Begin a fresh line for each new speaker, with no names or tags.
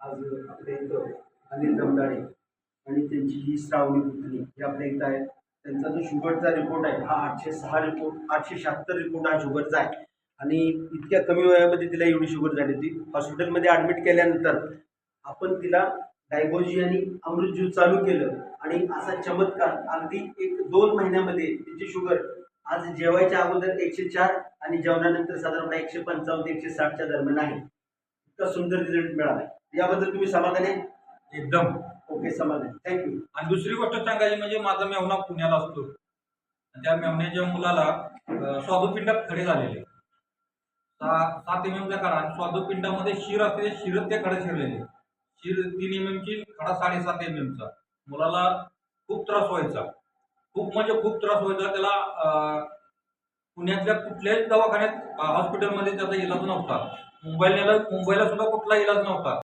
आज आपल्या इथं अनिल दमदाडे आणि त्यांची ही श्रावणी पुतणी ही आपल्या इथं आहे. त्यांचा जो शुगरचा रिपोर्ट आहे हा आठशे सहा रिपोर्ट आठशे शहात्तर रिपोर्ट हा शुगरचा आहे. आणि इतक्या कमी वयामध्ये तिला एवढी शुगर झाली होती. हॉस्पिटलमध्ये ॲडमिट केल्यानंतर आपण तिला डायगोजी आणि अमृत ज्यूस चालू केलं आणि असा चमत्कार अगदी एक दोन महिन्यामध्ये तिची शुगर आज जेवायच्या अगोदर एकशे चार आणि जेवणानंतर साधारणतः एकशे पंचावन्न एकशे साठच्या दरम्यान आहे. इतका सुंदर रिझल्ट मिळाला. याबद्दल तुम्ही समाधानी
एकदम.
ओके समाधान. थँक्यू
आणि दुसरी गोष्ट सांगायची म्हणजे माझा मेवना पुण्याला असतो. आणि त्या मेवण्याच्या मुलाला स्वादुपिंडात खडे झालेले. सात एम एमचा खडा. आणि स्वादुपिंडामध्ये शिर असते शिरत ते खडे शिरलेले. शिर तीन एम एमची खडा साडेसात एम एमचा मुलाला खूप त्रास व्हायचा. खूप म्हणजे खूप त्रास व्हायचा. त्याला पुण्यातल्या कुठल्याच दवाखान्यात हॉस्पिटलमध्ये त्याचा इलाज नव्हता. मुंबईला नेलं मुंबईला सुद्धा कुठला इलाज नव्हता.